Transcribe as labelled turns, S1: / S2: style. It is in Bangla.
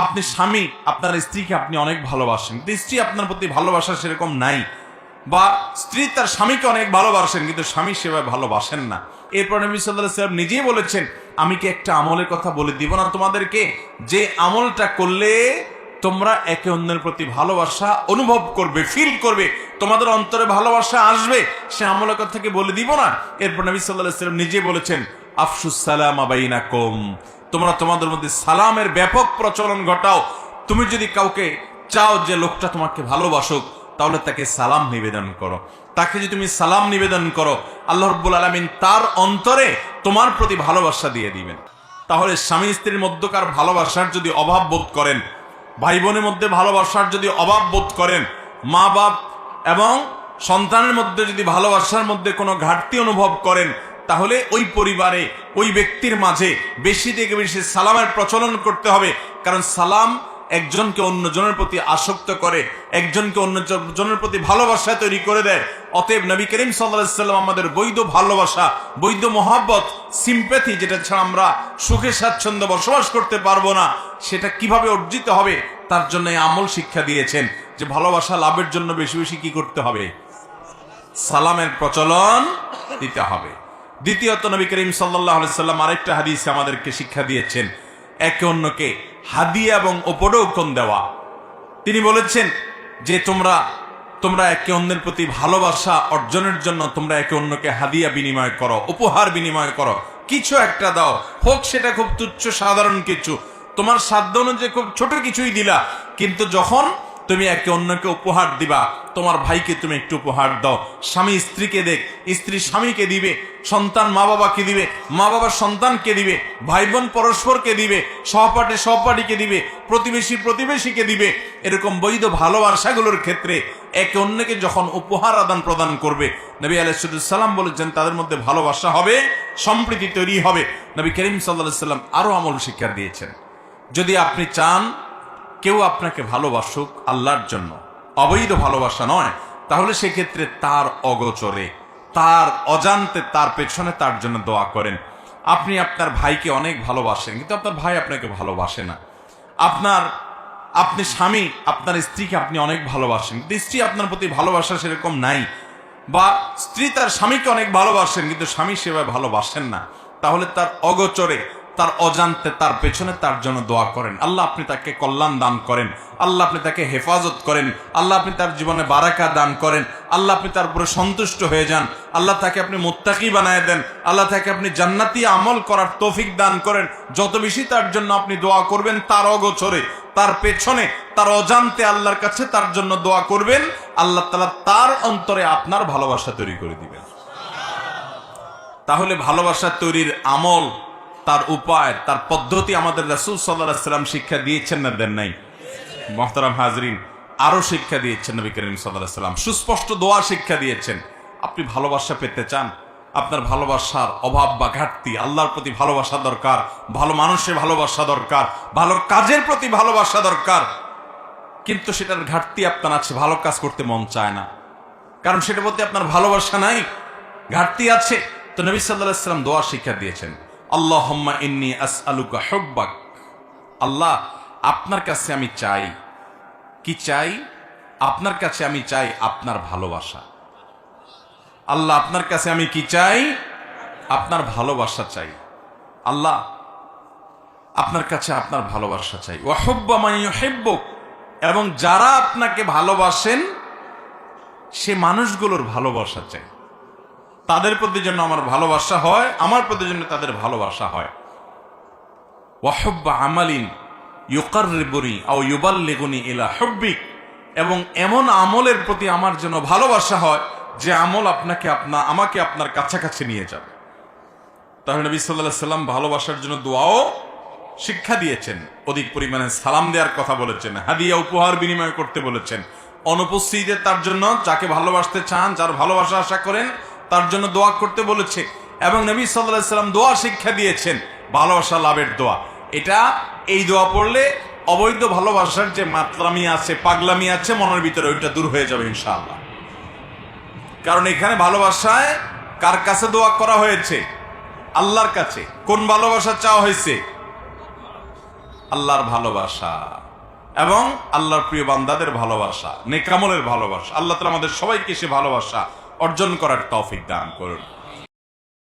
S1: আপনি স্বামী, আপনার স্ত্রীকে আপনি অনেক ভালোবাসেন। কিন্তু স্ত্রী আপনার প্রতি ভালোবাসা সেরকম নাই। বা স্ত্রী তার স্বামীকে অনেক ভালোবাসেন, কিন্তু স্বামী সেভাবে ভালোবাসেন না। এরপর নবী সাল্লাহ সাল্লাম নিজেই বলেছেন, আমি কি একটা আমলের কথা বলে দিব না তোমাদেরকে? যে আমলটা করলে তোমরা একে অন্যের প্রতি ভালোবাসা অনুভব করবে ফিল করবে। তোমাদের অন্তরে ভালোবাসা আসবে, সে আমলের কথা কি বলে দিব না? এরপর নবী সাল্লাহ সাল্লাম নিজে বলেছেন আফসুস সালাম আবাইনা কম তোমরা তোমাদের মধ্যে সালামের ব্যাপক প্রচলন ঘটাও। তুমি যদি কাউকে চাও যে লোকটা তোমাকে ভালোবাসুক, তাহলে তাকে সালাম নিবেদন করো। তাকে যদি তুমি সালাম নিবেদন করো, আল্লাহ রব্বুল আলমিন তার অন্তরে তোমার প্রতি ভালোবাসা দিয়ে দিবেন। তাহলে স্বামী স্ত্রীর মধ্যকার ভালোবাসার যদি অভাব বোধ করেন ভাই বোনের মধ্যে ভালোবাসার যদি অভাব বোধ করেন মা বাপ এবং সন্তানের মধ্যে যদি ভালোবাসার মধ্যে কোনো ঘাটতি অনুভব করেন তাহলে ওই পরিবারে, ওই ব্যক্তির মাঝে বেশি থেকে বেশি সালামের প্রচলন করতে হবে। কারণ সালাম একজনকে অন্যজনের প্রতি আসক্ত করে, একজনকে অন্য জনের প্রতি ভালোবাসা তৈরি করে দেয়। অতএব নবী করিম সাল্লাম আমাদের বৈধ ভালোবাসা, বৈধ মহাব্বত সিম্প্যাথি যেটা ছাড়া আমরা সুখে, স্বাচ্ছন্দ্য বসবাস করতে পারব না, সেটা কীভাবে অর্জিত হবে, তার জন্য আমল শিক্ষা দিয়েছেন যে ভালোবাসা লাভের জন্য বেশি বেশি কি করতে হবে? সালামের প্রচলন দিতে হবে। দ্বিতীয়ত নবী করিম সাল্লাহ সাল্লাম আরেকটা হাদিস আমাদেরকে শিক্ষা দিয়েছেন। একে অন্যকে হাদিয়া এবং উপঢৌকন দেওয়া। তিনি বলেছেন যে তোমরা তোমরা একে অন্যের প্রতি ভালোবাসা অর্জনের জন্য তোমরা একে অন্যকে হাদিয়া বিনিময় করো, উপহার বিনিময় করো। কিছু একটা দাও। হোক সেটা খুব তুচ্ছ, সাধারণ কিছু। তোমার সাধ্য অনুযায়ী খুব ছোট কিছুই দিলা। কিন্তু যখন তুমি একে অন্যকে উপহার দিবা। তোমার ভাইকে তুমি একটু উপহার দাও। স্বামী স্ত্রীকে দেখ, স্ত্রী স্বামীকে দিবে, সন্তান মা বাবাকে দিবে মা বাবার সন্তানকে দিবে ভাই বোন পরস্পরকে দিবে, সহপাঠী সহপাঠীকে দিবে, প্রতিবেশী প্রতিবেশীকে দিবে। এরকম বৈধ ভালোবাসাগুলোর ক্ষেত্রে একে অন্যকে যখন উপহার আদান প্রদান করবে, নবী আলাইসাল্লাম বলেছেন, তাদের মধ্যে ভালোবাসা হবে, সম্প্রীতি তৈরি হবে। নবী করিম সাল্লাহ সাল্লাম আরও আমল শিক্ষা দিয়েছেন। যদি আপনি চান কেউ আপনাকে ভালোবাসুক আল্লাহর জন্য। অবৈধ ভালোবাসা নয়। তাহলে সেক্ষেত্রে তার অগোচরে, তার অজান্তে, তার পেছনে তার জন্য দোয়া করেন। আপনি আপনার ভাইকে অনেক ভালোবাসেন, কিন্তু আপনার ভাই আপনাকে ভালোবাসে না। আপনার, আপনি স্বামী, আপনার স্ত্রীকে আপনি অনেক ভালোবাসেন, কিন্তু স্ত্রী আপনার প্রতি ভালোবাসা সেরকম নাই। বা স্ত্রী তার স্বামীকে অনেক ভালোবাসেন, কিন্তু স্বামী সেভাবে ভালোবাসেন না। তাহলে তার অগোচরে তার অজান্তে, তার পেছনে তার জন্য দোয়া করেন। আল্লাহ আপনি তাকে কল্যাণ দান করেন। আল্লাহ আপনি তাকে হেফাজত করেন। আল্লাহ আপনি তার জীবনে বারাকা দান করেন। আল্লাহ আপনি তার উপরে সন্তুষ্ট হয়ে যান। আল্লাহ তাকে আপনি মোত্তাকি বানায় দেন। আল্লাহ তাকে আপনি জান্নাতি আমল করার তৌফিক দান করেন। যত বেশি তার জন্য আপনি দোয়া করবেন, তার অগোচরে, তার পেছনে, তার অজান্তে আল্লাহর কাছে তার জন্য দোয়া করবেন, আল্লাহ তালা তার অন্তরে আপনার ভালোবাসা তৈরি করে দিবেন। তাহলে ভালোবাসা তৈরির আমল তার উপায়, তার পদ্ধতি আমাদের রাসুল সাল্লাম শিক্ষা দিয়েছেন না দেন নাই। মহতারাম হাজরিন আরও শিক্ষা দিয়েছেন নবী করিম সাল্লাহ সাল্লাম সুস্পষ্ট দোয়া শিক্ষা দিয়েছেন। আপনি ভালোবাসা পেতে চান, আপনার ভালোবাসার অভাব বা ঘাটতি, আল্লাহর প্রতি ভালোবাসা দরকার, ভালো মানুষের ভালোবাসা দরকার, ভালো কাজের প্রতি ভালোবাসা দরকার। কিন্তু সেটার ঘাটতি আপনার আছে, ভালো কাজ করতে মন চায় না। কারণ সেটার প্রতি আপনার ভালোবাসা নাই, ঘাটতি আছে। তো নবী সাল্লাহ সাল্লাম দোয়া শিক্ষা দিয়েছেন। আল্লাহ ইন্নি আস আলুকা হব্বাক। আল্লাহ, আপনার কাছে আমি চাই। কি চাই? আপনার কাছে আমি চাই আপনার ভালোবাসা। আল্লাহ, আপনার কাছে আমি কি চাই? আপনার ভালোবাসা চাই। আল্লাহ, আপনার কাছে আপনার ভালোবাসা চাই। ওয়াহব্বা হেব্বক এবং যারা আপনাকে ভালোবাসেন, সে মানুষগুলোর ভালোবাসা চাই। তাদের প্রতি জন্য আমার ভালোবাসা হয়, আমার প্রতি জন্য তাদের ভালোবাসা হয়। ওয়াহব্বা আমালিন ইউকারবরি আও ইউবাল্লেগুনি ইলা হব্বিক। এবং এমন আমলের প্রতি আমার জন্য ভালোবাসা হয়, যে আমল আপনাকে আপনা, আমাকে আপনার কাছাকাছি নিয়ে যাবে। তাহলে নবী সাল্লাহ সাল্লাম ভালোবাসার জন্য দোয়াও শিক্ষা দিয়েছেন। অধিক পরিমাণে সালাম দেওয়ার কথা বলেছেন, হাদিয়া উপহার বিনিময় করতে বলেছেন। অনুপস্থিতিতে তার জন্য যাকে ভালোবাসতে চান, যার ভালোবাসা আশা করেন তার জন্য দোয়া করতে বলেছে এবং নবী সাল্লাহ সাল্লাম দোয়া শিক্ষা দিয়েছেন, ভালোবাসা লাভের দোয়া। এটা এই দোয়া পড়লে অবৈধ ভালোবাসার যে মাতলামি আছে, পাগলামি আছে, মনের ভিতরে ওইটা দূর হয়ে যাবে ইনশাআল্লাহ। কারণ এখানে ভালোবাসায় কার কাছে দোয়া করা হয়েছে? আল্লাহর কাছে। কোন ভালোবাসা চাওয়া হয়েছে? আল্লাহর ভালোবাসা। এবং আল্লাহর প্রিয় বান্দাদের ভালোবাসা, নেকামলের ভালোবাসা। আল্লাহ তালা আমাদের সবাইকে সে ভালোবাসা অর্জন করার তৌফিক দান করুন।